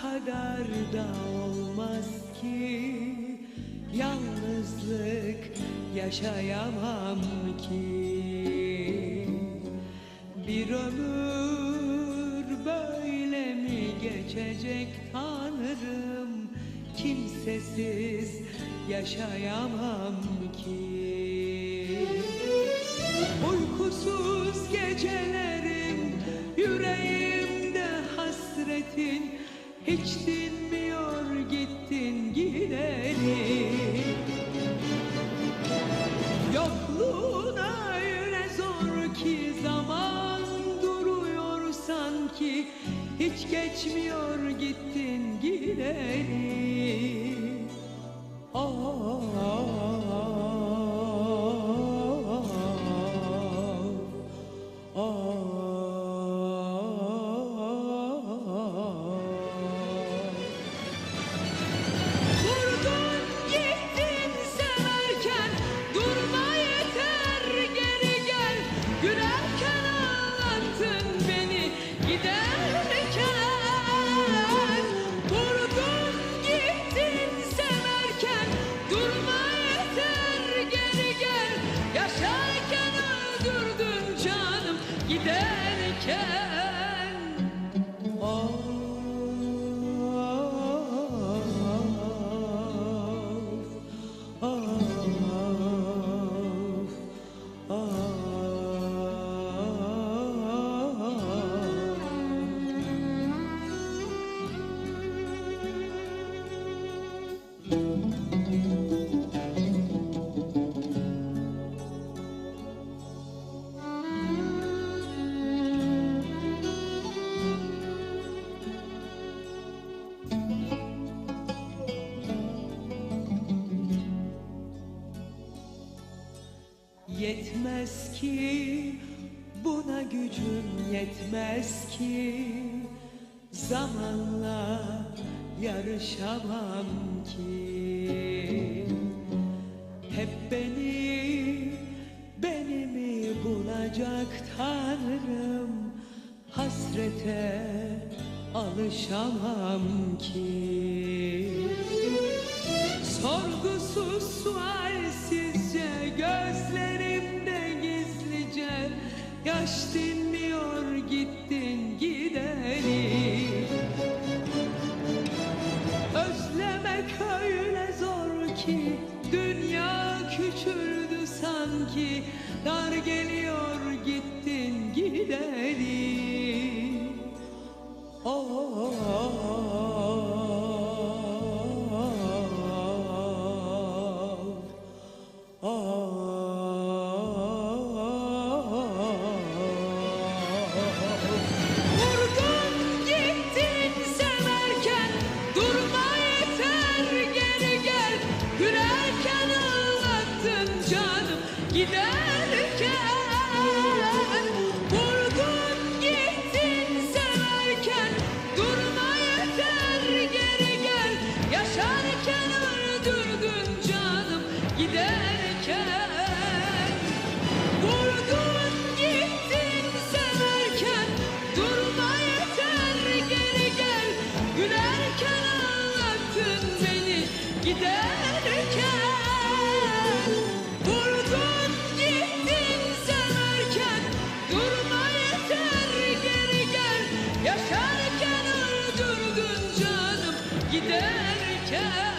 kadar da olmaz ki. Yalnızlık yaşayamam ki. Bir ömür böyle mi geçecek Tanrım? Kimsesiz yaşayamam ki. Uykusuz gecelerim Hiç dinmiyor gittin gideri Yokluğun öyle zor ki Zaman duruyor sanki. Hiç geçmiyor gittin Yetmez ki buna gücüm yetmez ki. Zamanla yarışamam ki. Hep beni, beni mi bulacak Tanrım? Hasrete alışamam ki. Sorgusuz sualsizce Yaş dinmiyor gittin gideri Özlemek öyle zor ki Dünya küçüldü sanki. Dar geliyor gittin gideri giderken